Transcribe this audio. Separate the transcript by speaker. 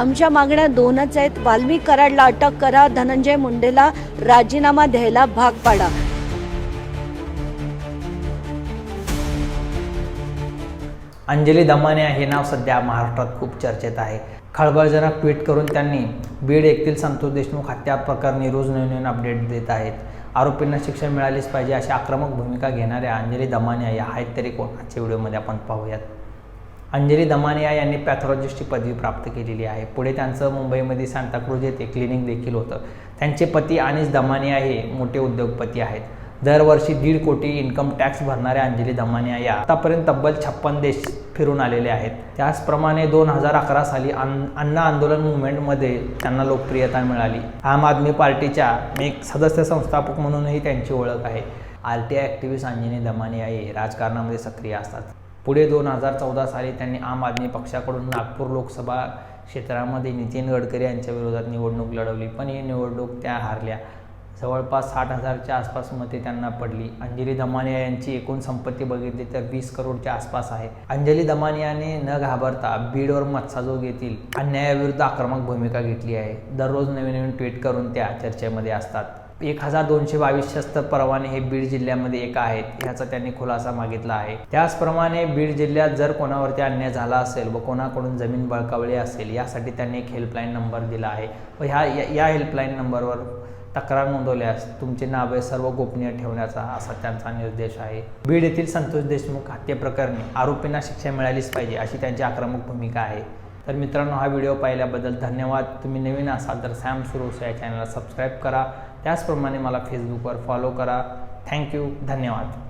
Speaker 1: आमच्या मागण्या दोनच आहेत. वाल्मिक कराडला अटक करा. धनंजय मुंडेला राजीनामा द्यायला भाग पाडा.
Speaker 2: अंजली दमानिया हे नाव सध्या महाराष्ट्रात खूप चर्चेत आहे. खळबळजनक ट्विट करून त्यांनी बीड येथील संतोष देशमुख हत्या प्रकरणी रोज नवीन नवीन अपडेट देत आहेत. आरोपींना शिक्षा मिळालीच पाहिजे अशी आक्रमक भूमिका घेणाऱ्या अंजली दमानिया या आहेत तरी कोणाच्या व्हिडिओमध्ये आपण पाहूयात. अंजली दमानिया यांनी पॅथॉलॉजिस्टची पदवी प्राप्त केलेली आहे. पुढे त्यांचं मुंबईमध्ये सांताक्रूज येथे क्लिनिक देखील होतं. त्यांचे पती अनिस दमानिया हे मोठे उद्योगपती आहेत. दरवर्षी दीड कोटी इन्कम टॅक्स भरणाऱ्या अंजली दमानिया या आतापर्यंत तब्बल छप्पन देश फिरून आलेले आहेत. त्याचप्रमाणे दोन हजार अकरा साली अण्णा आंदोलन मुवमेंटमध्ये त्यांना लोकप्रियता मिळाली. आम आदमी पार्टीच्या एक सदस्य संस्थापक म्हणूनही त्यांची ओळख आहे. R T I activist Anjali Damania हे राजकारणामध्ये सक्रिय असतात. पुढे दोन हजार चौदा साली त्यांनी आम आदमी पक्षाकडून नागपूर लोकसभा क्षेत्रामध्ये नितीन गडकरी यांच्या विरोधात निवडणूक लढवली. पण ही निवडणूक त्या हारल्या. जवळपास साठ हजारच्या आसपास मते त्यांना पडली. अंजली दमानिया यांची एकूण संपत्ती बघितली तर वीस करोडच्या आसपास आहे. अंजली दमानियाने न घाबरता बीडवर मत्साजोग येथील अन्यायाविरुद्ध आक्रमक भूमिका घेतली आहे. दररोज नवीन नवीन ट्विट करून त्या चर्चेमध्ये असतात. एक हजार दोनशे बावीस शस्त्र परवाने हे बीड जिल्ह्यामध्ये एक आहेत. ह्याचा त्यांनी खुलासा मागितला आहे. त्याचप्रमाणे बीड जिल्ह्यात जर कोणावरती अन्याय झाला असेल व कोणाकडून जमीन बळकावली असेल यासाठी त्यांनी एक हेल्पलाईन नंबर दिला आहे. व ह्या या- हेल्पलाईन नंबरवर तक्रार नोंदवल्यास तुमचे नावे सर्व गोपनीय ठेवण्याचा असा त्यांचा निर्देश आहे. बीड येथील संतोष देशमुख हत्येप्रकरणी आरोपींना शिक्षा मिळालीच पाहिजे अशी त्यांची आक्रमक भूमिका आहे. तर मित्रांनो हा व्हिडिओ पाहिल्याबद्दल धन्यवाद. तुम्ही नवीन असाल तर सॅम सुरोस या चॅनलला सबस्क्राईब करा. त्याचप्रमाणे मला फेसबुकवर फॉलो करा. थँक्यू धन्यवाद.